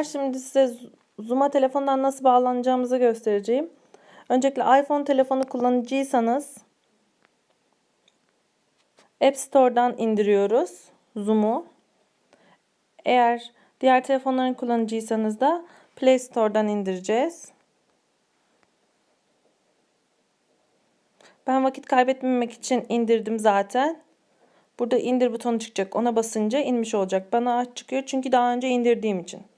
Şimdi size Zoom'a telefondan nasıl bağlanacağımızı göstereceğim. Öncelikle iPhone telefonu kullanıcıysanız App Store'dan indiriyoruz Zoom'u. Eğer diğer telefonların kullanıcıysanız da Play Store'dan indireceğiz. Ben vakit kaybetmemek için indirdim zaten. Burada indir butonu çıkacak. Ona basınca inmiş olacak. Bana aç çıkıyor çünkü daha önce indirdiğim için.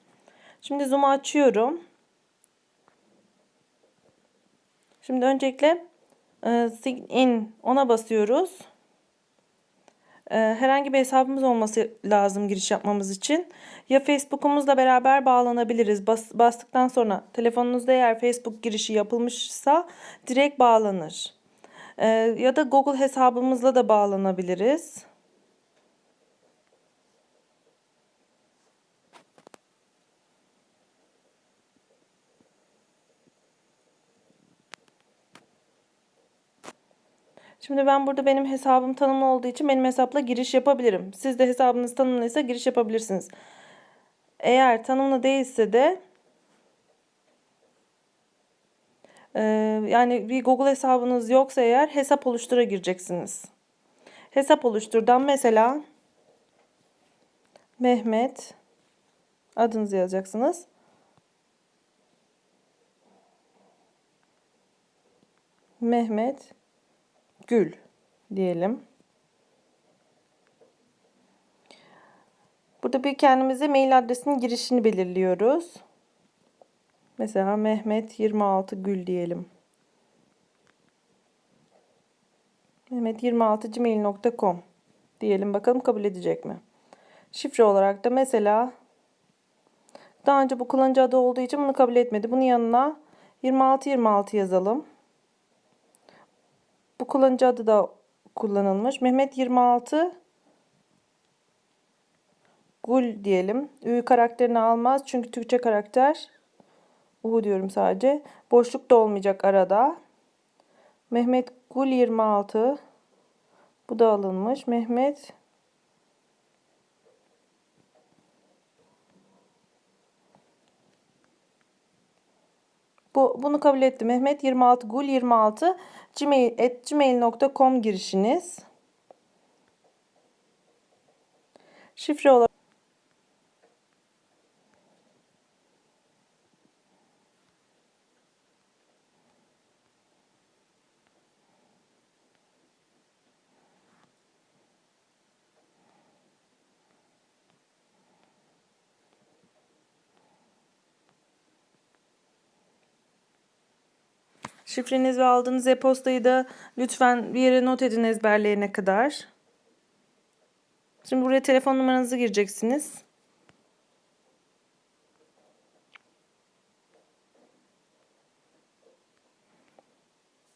Şimdi zoom'u açıyorum. Şimdi öncelikle e, sign in ona basıyoruz. E, herhangi bir hesabımız olması lazım giriş yapmamız için. Ya Facebook'umuzla beraber bağlanabiliriz. Bas, bastıktan sonra telefonunuzda eğer Facebook girişi yapılmışsa direkt bağlanır. E, ya da Google hesabımızla da bağlanabiliriz. Şimdi ben burada benim hesabım tanımlı olduğu için benim hesapla giriş yapabilirim. Siz de hesabınız tanımlıysa giriş yapabilirsiniz. Eğer tanımlı değilse de e, yani bir Google hesabınız yoksa eğer hesap oluştura gireceksiniz. Hesap oluşturdan mesela Mehmet adınızı yazacaksınız. Mehmet Gül diyelim. Burada bir kendimize mail adresinin girişini belirliyoruz. Mesela Mehmet 26 Gül diyelim. Mehmet 26 gmail.com diyelim bakalım kabul edecek mi? Şifre olarak da mesela daha önce bu kullanıcı adı olduğu için bunu kabul etmedi. Bunun yanına 26 26 yazalım. Bu kullanıcı adı da kullanılmış. Mehmet 26 Gul diyelim. Ü karakterini almaz çünkü Türkçe karakter. U diyorum sadece. Boşluk da olmayacak arada. Mehmet Gul 26. Bu da alınmış. Mehmet Bu, bunu kabul etti. Mehmet 26 gul 26 gmail, at gmail.com girişiniz. Şifre olarak Şifreniz ve aldığınız e-postayı da lütfen bir yere not edin ezberleyene kadar. Şimdi buraya telefon numaranızı gireceksiniz.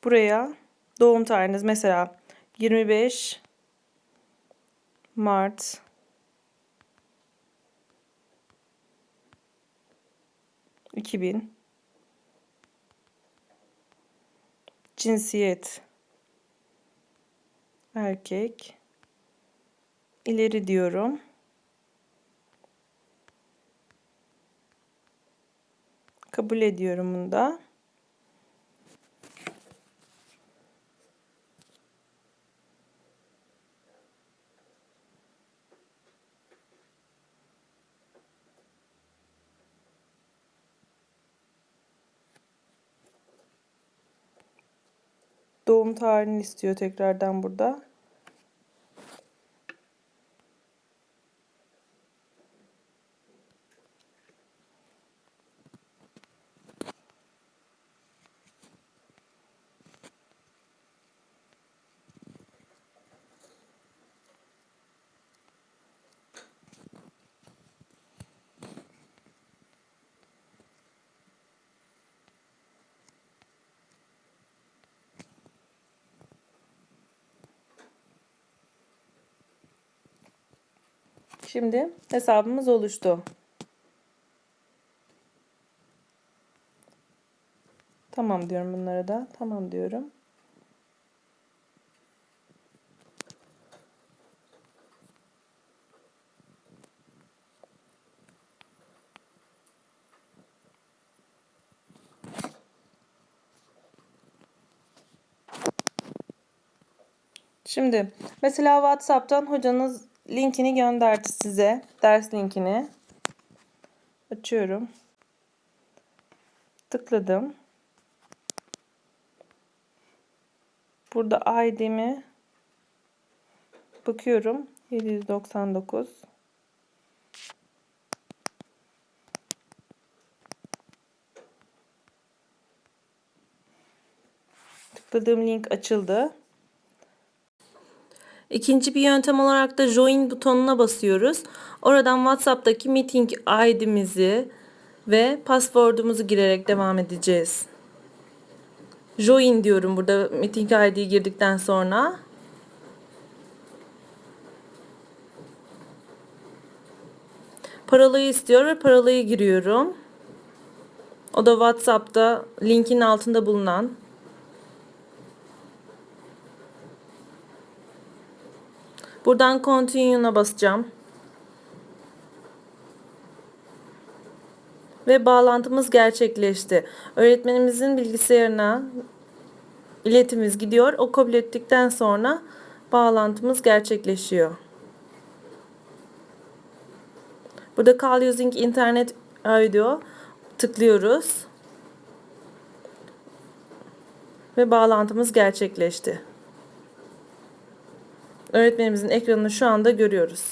Buraya doğum tarihiniz mesela 25 Mart 2000 Cinsiyet erkek. İleri diyorum. Kabul ediyorum bunu da. Doğum tarihini istiyor tekrardan burada. Şimdi hesabımız oluştu. Tamam diyorum bunlara da. Tamam diyorum. Şimdi mesela WhatsApp'tan hocanız linkini gönderdi size. Ders linkini. Açıyorum. Tıkladım. Burada ID'mi bakıyorum. 799. Tıkladığım link açıldı. İkinci bir yöntem olarak da join butonuna basıyoruz. Oradan WhatsApp'taki meeting ID'mizi ve password'umuzu girerek devam edeceğiz. Join diyorum burada meeting ID'yi girdikten sonra. Parolayı istiyor ve parolayı giriyorum. O da WhatsApp'ta linkin altında bulunan Buradan continue'na basacağım. Ve bağlantımız gerçekleşti. Öğretmenimizin bilgisayarına iletimiz gidiyor. O kabul ettikten sonra bağlantımız gerçekleşiyor. Burada call using internet audio tıklıyoruz. Ve bağlantımız gerçekleşti. Öğretmenimizin ekranını şu anda görüyoruz.